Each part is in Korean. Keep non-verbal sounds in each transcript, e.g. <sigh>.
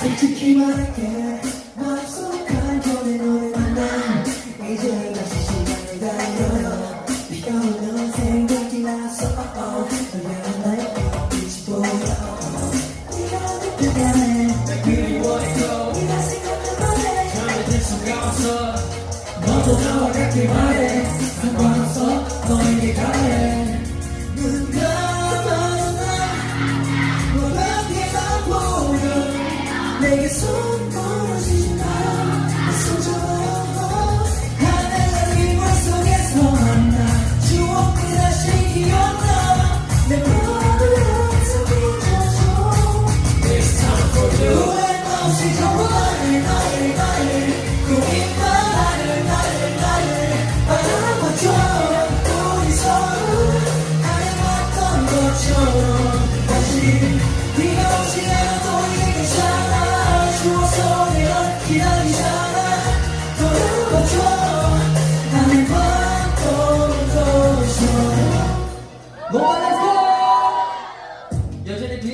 솔직히 말할게. 마음속 간절히 너를 만나 이제 다시 시간을 달려 비가 오면 생각이 나서 oh oh 너야 나의 빛이 보여 네가 느낄 때문에 나 그리워했고 네가 생각한 말에 잠들 수가 없어. 너도 나와 같길 바래 상관없어. 너에게 가해 make it so fun.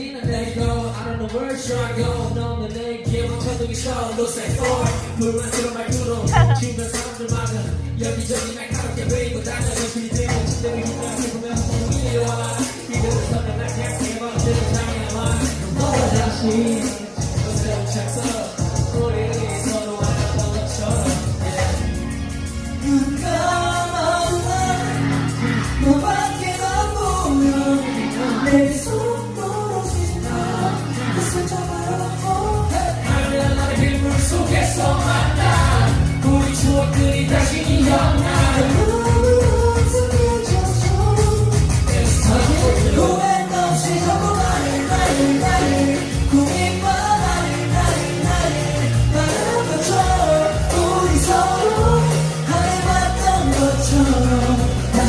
seen a name go. I don't know where sure I go. No, the name, give a <laughs> tell me so. Looks like four. Put on my poodle. Cuban sound the maga. 여기 저기 날 가볍게 베이고 다녀 열심히 되고 침대를 기다려 보면 이리 와 이대로서는 날 약해봐 내가 당해봐 너가 다시 어서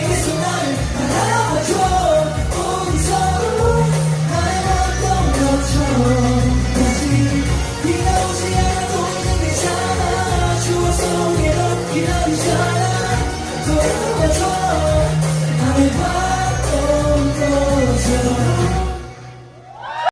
Jesus.